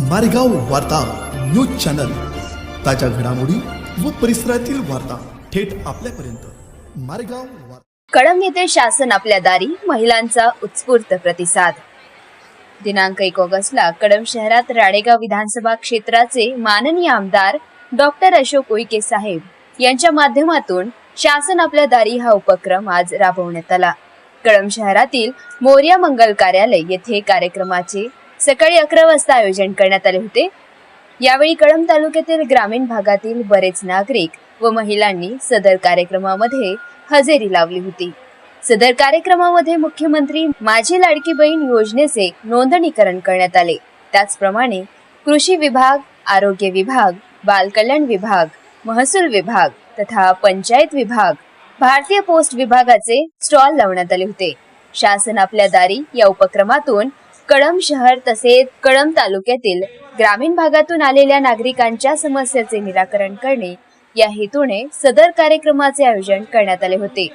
मारेगाव वार्ता news channel. ताज्या घडामोडी व परिसरातील वार्ता थेट आपल्यापर्यंत. मारेगाव कळंब येथे शासन आपल्या दारी महिलांचा उत्स्फूर्त प्रतिसाद. दिनांक एक ऑगस्टला कळंब शहरात राडेगाव विधानसभा क्षेत्राचे माननीय आमदार डॉक्टर अशोक उईके साहेब यांच्या माध्यमातून शासन आपल्या दारी हा उपक्रम आज राबवण्यात आला. कळंब शहरातील मोर्या मंगल कार्यालय येथे कार्यक्रमाचे सकाळी अकरा वाजता आयोजन करण्यात आले होते. यावेळी कळंब तालुक्यातील ग्रामीण भागातील बरेच नागरिक व महिलांनी सदर कार्यक्रमामध्ये हजेरी लावली होती. सदर कार्यक्रमामध्ये मुख्यमंत्री माझी लाडकी बहीण योजनेचे नोंदणीकरण करण्यात आले. त्याचप्रमाणे कृषी विभाग आरोग्य विभाग बालकल्याण विभाग महसूल विभाग तथा पंचायत विभाग भारतीय पोस्ट विभागाचे स्टॉल लावण्यात आले होते. शासन आपल्या दारी या उपक्रमातून कळंब शहर तसेच कळंब तालुक्यातील ग्रामीण भागातून आलेल्या नागरिकांच्या समस्याचे निराकरण करणे या हेतूने सदर कार्यक्रमाचे आयोजन करण्यात आले होते.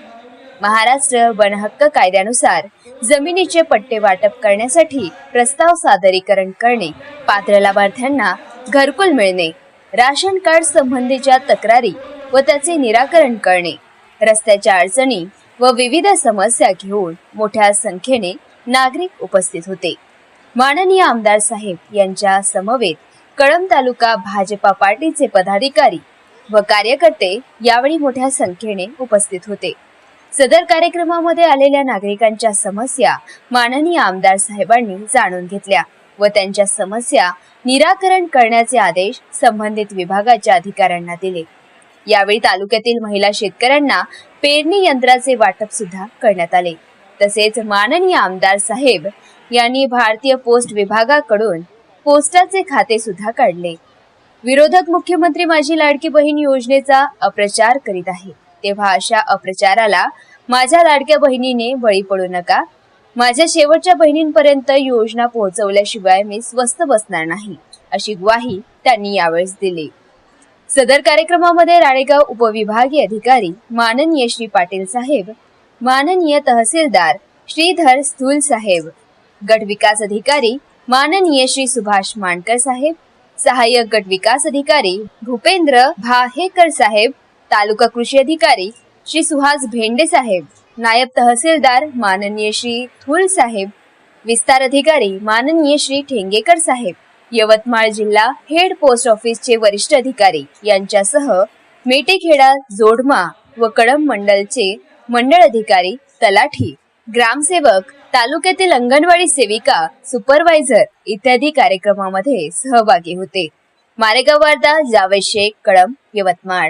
महाराष्ट्र वनहक्क कायद्यानुसार जमिनीचे पट्टे वाटप करण्यासाठी प्रस्ताव सादरीकरण करणे पात्र लाभार्थ्यांना घरकुल मिळणे राशन कार्ड संबंधीच्या तक्रारी व त्याचे निराकरण करणे रस्त्याच्या अडचणी व विविध समस्या घेऊन मोठ्या संख्येने नागरिक उपस्थित होते. माननीय आमदार साहेब यांच्या समवेत कळंब तालुका भाजपा पार्टीचे पदाधिकारी व कार्यकर्ते यावेळी मोठ्या संख्येने उपस्थित होते. सदर कार्यक्रमामध्ये आलेल्या नागरिकांच्या समस्या माननीय आमदार साहेबांनी जाणून घेतल्या व त्यांच्या समस्या निराकरण करण्याचे आदेश संबंधित विभागाच्या अधिकाऱ्यांना दिले. यावेळी तालुक्यातील महिला शेतकऱ्यांना पेरणी यंत्राचे वाटप सुद्धा करण्यात आले. तसेच माननीय आमदार साहेब यांनी भारतीय पोस्ट विभागाकडून पोस्टाचे खाते सुद्धा काढले. विरोधक मुख्यमंत्री माझी लाडकी बहीण योजनेचा अप्रचार करीत आहे. तेव्हा अशा अप्रचाराला माझ्या लाडक्या बहिणीने बळी पडू नका. माझ्या शेवटच्या बहिणींपर्यंत योजना पोहोचवल्याशिवाय मी स्वस्त बसणार नाही अशी ग्वाही त्यांनी यावेळेस दिली. सदर कार्यक्रमामध्ये राळेगाव उपविभागीय अधिकारी माननीय श्री पाटील साहेब माननीय तहसीलदार श्रीधर स्थूल साहेब गट विकास अधिकारी माननीय श्री सुभाष मानकर साहेब सहाय्यक गट विकास अधिकारी भूपेंद्र भाहेकर साहेब तालुका कृषी अधिकारी श्री सुहास भेंडे साहेब नायब तहसीलदार माननीय श्री थुल साहेब विस्तार अधिकारी माननीय श्री ठेंगेकर साहेब यवतमाळ जिल्हा हेड पोस्ट ऑफिसचे वरिष्ठ अधिकारी यांच्यासह मेटेखेडा जोडमा व कडम मंडलचे मंडळ अधिकारी तलाठी ग्रामसेवक तालुक्यातील अंगणवाडी सेविका सुपरवायझर इत्यादी कार्यक्रमामध्ये सहभागी होते. मारेगाव वार्ता जावेद शेख कळंब यवतमाळ.